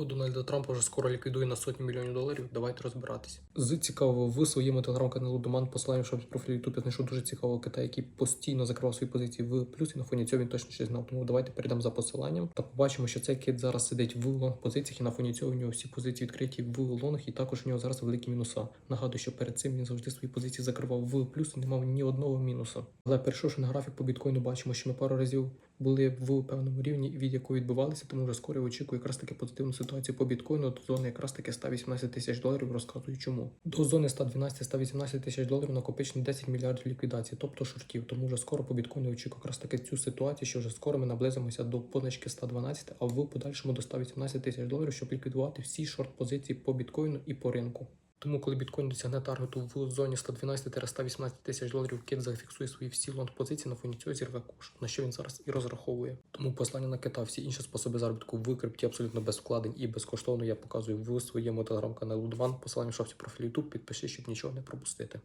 того Дональда Трампа вже скоро ліквідує на сотні мільйонів доларів. Давайте розбиратися. З цікавого в своєму телеграм-каналу Доман посиланням, що профіль YouTube я знайшов дуже цікавого кита, який постійно закривав свої позиції в плюс, і на фоні цього він точно щось знав. Тому давайте перейдемо за посиланням та побачимо, що цей кит зараз сидить в лонг позиціях, і на фоні цього у нього всі позиції відкриті в лонг, і також у нього зараз великі мінуса. Нагадую, що перед цим він завжди свої позиції закривав в плюс і не мав ні одного мінуса. Але перейшовши на графік по біткоїну, бачимо, що ми пару разів були в певному рівні, від якого відбивалися, тому вже скоро я очікую якраз таки позитивну ситуацію по біткоїну до зони якраз таки 118 тисяч доларів. Розказую чому. До зони 112-118 тисяч доларів накопичені 10 мільярдів ліквідації, тобто шортів. Тому вже скоро по біткоїну очікую якраз таки цю ситуацію, що вже скоро ми наблизимося до позначки 112, а в подальшому до 118 тисяч доларів, щоб ліквідувати всі шорт-позиції по біткоїну і по ринку. Тому, коли біткоін досягне таргету в зоні 112-118 тисяч доларів, кит зафіксує свої всі лонд-позиції на фоні цього зірве куш, на що він зараз і розраховує. Тому послання на кита, всі інші способи заробітку в крипті абсолютно без вкладень і безкоштовно я показую в своєму телеграм-каналу Дван. Посилання в шапці профілю YouTube, підпиши, щоб нічого не пропустити.